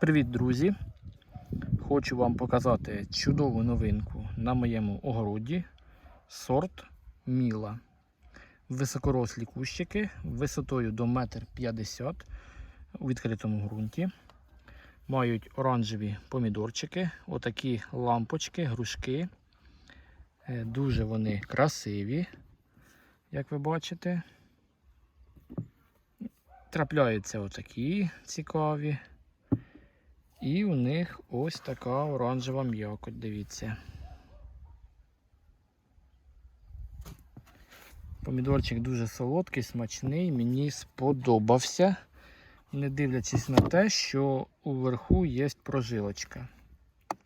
Привіт, друзі! Хочу вам показати чудову новинку на моєму огороді сорт Міла. Високорослі кущики висотою до 1,50 м у відкритому ґрунті. Мають оранжеві помідорчики, отакі лампочки, грушки. Е, Дуже вони красиві, як ви бачите. Трапляються отакі цікаві. І у них ось така оранжева м'якоть, дивіться. Помідорчик дуже солодкий, смачний, мені сподобався, не дивлячись на те, що уверху є прожилочка.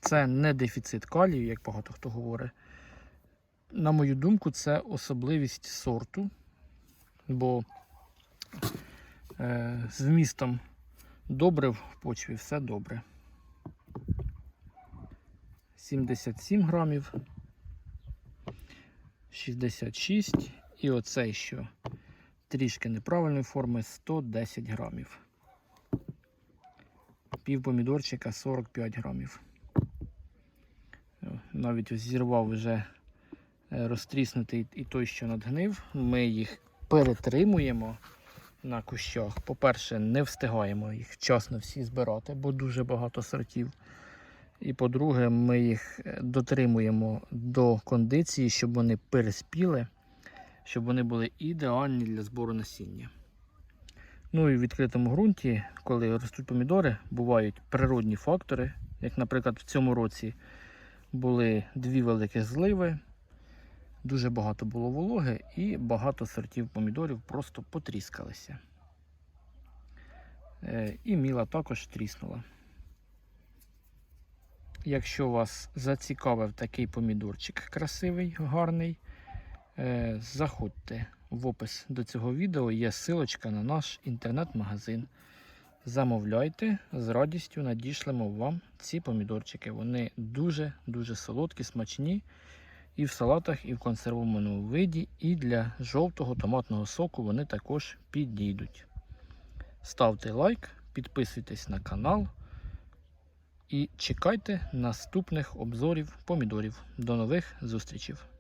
Це не дефіцит калію, як багато хто говорить. На мою думку, це особливість сорту, бо е, з вмістом добре в почві, все добре. 77 грамів, 66 і оцей, що трішки неправильної форми, 110 грамів. Пів помідорчика 45 грамів. Навіть зірвав вже е, розтріснутий і той, що надгнив. Ми їх перетримуємо на кущах. По-перше, не встигаємо їх вчасно всі збирати, бо дуже багато сортів. І по-друге, ми їх е, дотримуємо до кондиції, щоб вони переспіли, щоб вони були ідеальні для збору насіння. Ну і в відкритому ґрунті, коли ростуть помідори, бувають природні фактори. Як, наприклад, в цьому році були дві великі зливи, дуже багато було вологи і багато сортів помідорів просто потріскалися. Е, І міла також тріснула. Якщо вас зацікавив такий помідорчик красивий, гарний, е, заходьте в опис до цього відео, є ссылочка на наш інтернет-магазин. Замовляйте, з радістю надішлемо вам ці помідорчики. Вони дуже-дуже солодкі, смачні. І в салатах, і в консервованому виді, і для жовтого томатного соку вони також підійдуть. Ставте лайк, підписуйтесь на канал і чекайте наступних обзорів помідорів. До нових зустрічей!